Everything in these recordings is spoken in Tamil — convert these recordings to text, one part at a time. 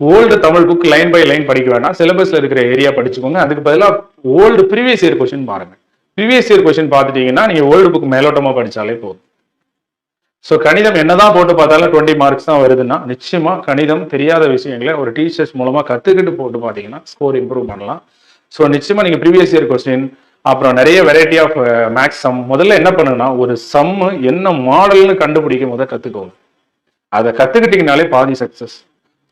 Old Tamil book line by line படிக்க வேண்டாம் சிலபஸ்ல இருக்கிற ஏரியா படிச்சுக்கோங்க. அதுக்கு பதிலாக ஓல்டு ப்ரீவியஸ் இயர் கொஸ்டின் பாருங்க. ப்ரீவியஸ் இயர் கொஸ்டின் பார்த்துட்டீங்கன்னா நீங்க ஓல்டு புக் மேலோட்டமா படிச்சாலே போதும். ஸோ கணிதம் என்னதான் போட்டு பார்த்தாலும் டுவெண்ட்டி மார்க்ஸ் தான் வருதுன்னா நிச்சயமா கணிதம் தெரியாத விஷயங்களை ஒரு டீச்சர்ஸ் மூலமா கத்துக்கிட்டு போட்டு பார்த்தீங்கன்னா ஸ்கோர் இம்ப்ரூவ் பண்ணலாம். ஸோ நிச்சயமா நீங்க ப்ரீவியஸ் இயர் கொஸ்டின் அப்புறம் நிறைய வெரைட்டி ஆஃப் மேக்ஸ் சம் முதல்ல என்ன பண்ணுன்னா ஒரு சம்மு என்ன மாடல்னு கண்டுபிடிக்க முதல் கத்துக்கோங்க. அதை கத்துக்கிட்டீங்கனாலே பாதி சக்சஸ்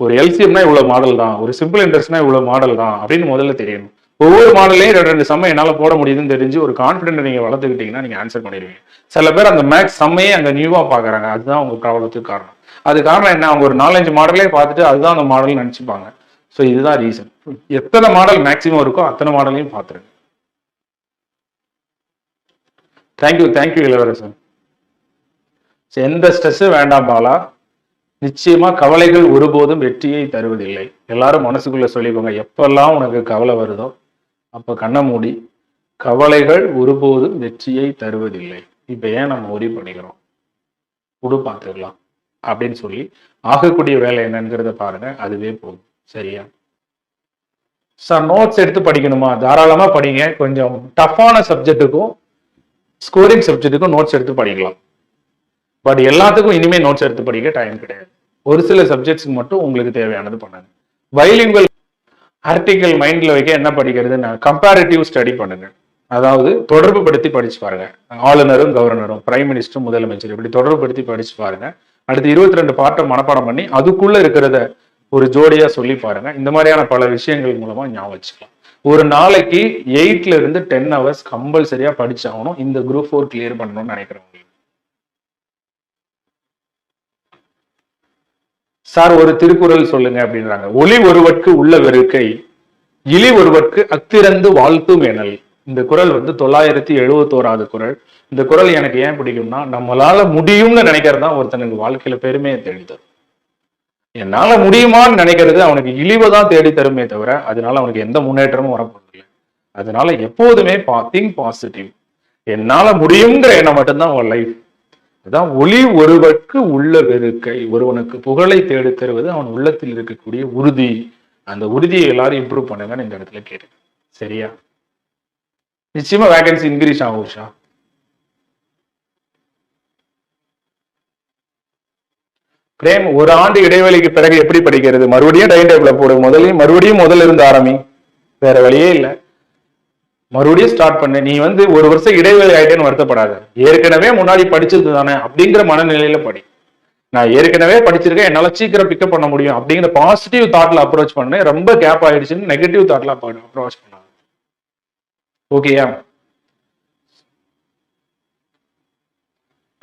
ஒரு எல்சிஎம்னா இவ்வளவு மாடல் தான் ஒரு சிம்பிள் இன்ட்ரெஸ்ட்னா இவ்வளவு மாடல் தான் அப்படின்னு முதல்ல தெரியணும். ஒவ்வொரு மாடலையும் ரெண்டு ரெண்டு செம்மை என்னால் போட முடியுதுன்னு தெரிஞ்சு ஒரு கான்ஃபிடென்ட் நீங்க வளர்த்துக்கிட்டீங்கன்னா நீங்க ஆன்சர் பண்ணிடுவீங்க. சில பேர் அந்த மேக்ஸ் செம்மையே அங்க நியூவா பாக்குறாங்க அதுதான் உங்க ப்ராப்ளத்துக்கு காரணம். அது காரணம் என்ன? அவங்க ஒரு நாலஞ்சு மாடலே பார்த்துட்டு அதுதான் அந்த மாடல் நினைச்சுப்பாங்க. ஸோ இதுதான் ரீசன் எத்தனை மாடல் மேக்ஸிமம் இருக்கோ அத்தனை மாடலையும் பார்த்துருங்க. தேங்க்யூ தேங்க்யூ இளவரசன். எந்த ஸ்ட்ரெஸ்ஸும் வேண்டாம் பாலா. நிச்சயமா கவலைகள் ஒருபோதும் வெற்றியை தருவதில்லை. எல்லாரும் மனசுக்குள்ள சொல்லிக்கோங்க எப்பெல்லாம் உனக்கு கவலை வருதோ அப்ப கண்ணை மூடி கவலைகள் ஒருபோதும் வெற்றியை தருவதில்லை. இப்ப ஏன் நம்ம ஒரி பண்ணிக்கிறோம்? குடு பார்த்துக்கலாம் அப்படின்னு சொல்லி ஆகக்கூடிய வேலை என்னங்கிறத பாருங்க அதுவே போதும். சரியா? சார் நோட்ஸ் எடுத்து படிக்கணுமா? தாராளமா படிங்க. கொஞ்சம் டஃப்பான சப்ஜெக்ட்டுக்கும் ஸ்கோரிங் சப்ஜெக்ட்டுக்கும் நோட்ஸ் எடுத்து படிக்கலாம். பட் எல்லாத்துக்கும் இனிமே நோட்ஸ் எடுத்து படிக்க டைம் கிடையாது. ஒரு சில சப்ஜெக்ட்ஸ்க்கு மட்டும் உங்களுக்கு தேவையானது பண்ணுங்க. பைலிங்குவல் ஆர்டிக்கல் மைண்ட்ல வைக்க என்ன படிக்கிறதுன்னு கம்பேரிட்டிவ் ஸ்டடி பண்ணுங்க. அதாவது தொடர்பு படுத்தி படிச்சு பாருங்க. ஆளுநரும் கவர்னரும் பிரைம் மினிஸ்டரும் முதலமைச்சர் இப்படி தொடர்பு படுத்தி படிச்சு பாருங்க. அடுத்து இருபத்தி ரெண்டு பாட்டை மனப்பாடம் பண்ணி அதுக்குள்ள இருக்கிறத ஒரு ஜோடியா சொல்லி பாருங்க. இந்த மாதிரியான பல விஷயங்கள் மூலமா ஞாபகம் வச்சுக்கலாம். ஒரு நாளைக்கு எயிட்ல இருந்து டென் ஹவர்ஸ் கம்பல்சரியா படிச்சாகணும். இந்த குரூப் ஃபோர் கிளியர் பண்ணணும்னு நினைக்கிறவங்க. சார் ஒரு திருக்குறள் சொல்லுங்க அப்படின்றாங்க. ஒளி ஒருவற்கு உள்ள வெறுக்கை இழி ஒருவற்கு அத்திறந்து வாழ்த்தும் எனல். இந்த குறள் வந்து தொள்ளாயிரத்தி எழுபத்தோராவது குறள். இந்த குறள் எனக்கு ஏன் பிடிக்கும்னா நம்மளால முடியும்னு நினைக்கிறது தான் ஒருத்தனுக்கு வாழ்க்கையில பெருமையை தேடி தரும் என்னால முடியுமான்னு நினைக்கிறது அவனுக்கு இழிவை தான் தேடி தருமே தவிர அதனால அவனுக்கு எந்த முன்னேற்றமும் வரப்போறதில்லை அதனால எப்போதுமே பா திங்க் பாசிட்டிவ். என்னால முடியுங்கிற எண்ணம் மட்டும்தான் உன் லைஃப் அதான் ஒளி ஒருவருக்கு உள்ள வெறுக்கை. ஒருவனுக்கு புகழை தேடி தருவது அவன் உள்ளத்தில் இருக்கக்கூடிய உறுதி. அந்த உறுதியை எல்லாரும் இம்ப்ரூவ் பண்ணுங்கன்னு இந்த இடத்துல கேட்டு சரியா? நிச்சயமா வேகன்சி இன்க்ரீஸ் ஆகும் உஷா. பிரேம் ஒரு ஆண்டு இடைவெளிக்கு பிறகு எப்படி படிக்கிறது? மறுபடியும் டைம் டேபிள போடு. முதலையும் மறுபடியும் முதல்ல இருந்து ஆரம்பி. வேற வழியே இல்லை. மறுபடியும் ஸ்டார்ட் பண்ணு. நீ வந்து ஒரு வருஷம் இடைவெளி ஆயிட்டேன்னு வருத்தப்படாத. ஏற்கனவே முன்னாடி படிச்சது தானே? அப்படிங்கிற மனநிலையில படி. நான் ஏற்கனவே படிச்சிருக்கேன். என்னால சீக்கிரம் பிக்கப் பண்ண முடியும். அப்படிங்கிற பாசிட்டிவ் தாட்ல அப்ரோச் பண்ணு. ரொம்ப கேப் ஆயிடுச்சுன்னு நெகட்டிவ் தாட்ல அப்ரோச் பண்ணாங்க ஓகேயா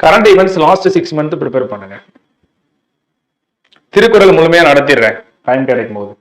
current events last six month prepare பண்ணுங்க. திருக்குறள் முழுமையா நடத்திடுறேன். டைம் கிடைக்கும் போது